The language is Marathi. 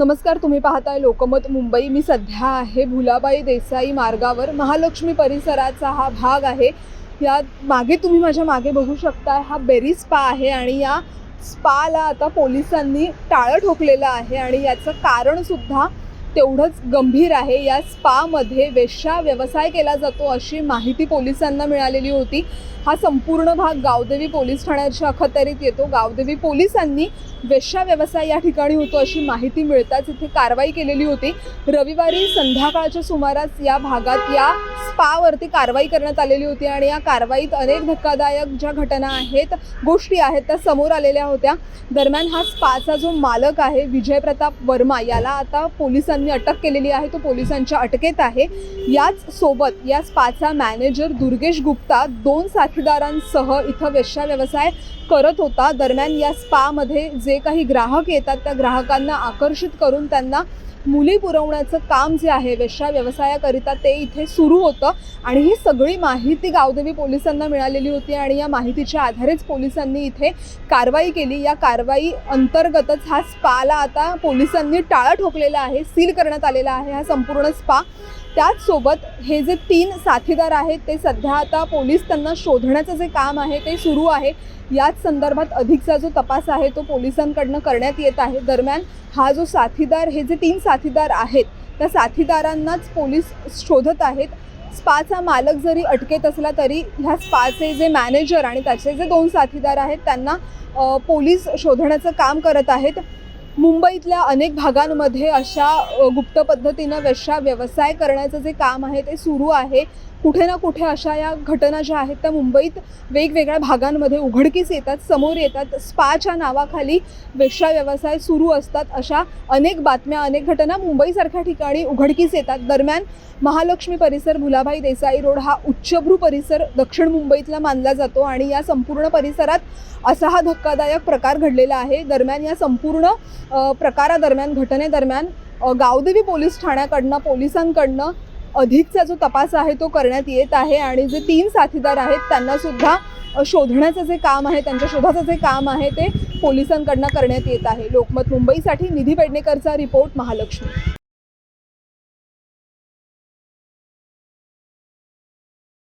नमस्कार तुम्ही पाहताय लोकमत मुंबई. मी सध्या आहे भुलाबाई देसाई मार्गावर. महालक्ष्मी परिसराचा हा भाग आहे. या मागे तुम्ही माझ्या मागे बघू शकता हा बेरी स्पा आहे आणि या स्पाला आता पोलिसांनी टाळं ठोकलेलं आहे आणि याचं कारणसुद्धा तेवढंच गंभीर आहे. या स्पामध्ये वेश्या व्यवसाय केला जातो अशी माहिती पोलिसांना मिळालेली होती. हा संपूर्ण भाग गावदेवी पोलीस ठाण्याच्या अखत्यारीत येतो. गावदेवी पोलिसांनी वेश्या व्यवसाय या ठिकाणी होतो अशी माहिती मिळताच इथे कारवाई केलेली होती. रविवारी संध्याकाळच्या सुमारास या भागात या स्पावरती कारवाई करण्यात आलेली होती आणि या कारवाईत अनेक धक्कादायक ज्या घटना आहेत गोष्टी आहेत त्या समोर आलेल्या होत्या. दरम्यान हा स्पाचा जो मालक आहे विजय प्रताप वर्मा याला आता पोलिसांनी अटक केलेली आहे. तो पोलिसांच्या अटकेत आहे. याच सोबत या स्पाचा मॅनेजर दुर्गेश गुप्ता दोन साथीदारांसह इथं वेश्या व्यवसाय करत होता. दरम्यान या स्पामध्ये जे काही ग्राहक येतात त्या ग्राहकांना आकर्षित करून त्यांना मुली पुरवण्याचं काम जे आहे वेश्या व्यवसायाकरिता ते इथे सुरू होतं. आणि ही सगळी माहिती गावदेवी पोलिसांना मिळालेली होती आणि या माहितीच्या आधारेच पोलिसांनी इथे कारवाई केली. या कारवाई अंतर्गतच हा स्पाला आता पोलिसांनी टाळं ठोकलेला आहे सील करण्यात आलेला आहे. हा संपूर्ण स्पा त्याचसोबत हे जे तीन साथीदार आहेत ते सध्या आता पोलीस त्यांना शोधण्याचं जे काम आहे ते सुरू आहे. याच संदर्भात अधिकचा जो तपास आहे तो पोलिसांकडनं करण्यात येत आहे. दरम्यान हा जो साथीदार हे जे तीन साथीदार आहेत त्या साथीदारांनाच पोलीस शोधत आहेत. स्पाचा मालक जरी अटकेत असला तरी ह्या स्पाचे जे मॅनेजर आणि त्याचे जे दोन साथीदार आहेत त्यांना पोलीस शोधण्याचं काम करत आहेत. मुंबईतल्या अनेक भागांमध्ये अशा गुप्त पद्धतीनं वेश्या व्यवसाय करण्याचं जे काम आहे ते सुरू आहे. कुठे ना कुठे अशा या घटना ज्या आहेत त्या मुंबईत वेगवेगळ्या भागांमध्ये उघडकीस येतात समोर येतात स्पाच्या नावाखाली वेश्या व्यवसाय सुरू असतात. अशा अनेक बातम्या अनेक घटना मुंबईसारख्या ठिकाणी उघडकीस येतात. दरम्यान महालक्ष्मी परिसर भुलाभाई देसाई रोड हा उच्चभ्रू परिसर दक्षिण मुंबईतला मानला जातो आणि या संपूर्ण परिसरात असा हा धक्कादायक प्रकार घडलेला आहे. दरम्यान या संपूर्ण प्रकारादरम्यान घटनेदरम्यान गावदेवी पोलीस ठाण्याकडनं पोलिसांकडनं अधिकचा जो तपास आहे तो करण्यात येत आहे आणि जे तीन साथीदार आहेत त्यांना सुद्धा शोधण्याचं जे काम आहे त्यांच्या शोधाचं जे काम आहे ते पोलिसांकडनं करण्यात येत आहे. लोकमत मुंबईसाठी निधी पेडणेकरचा रिपोर्ट महालक्ष्मी.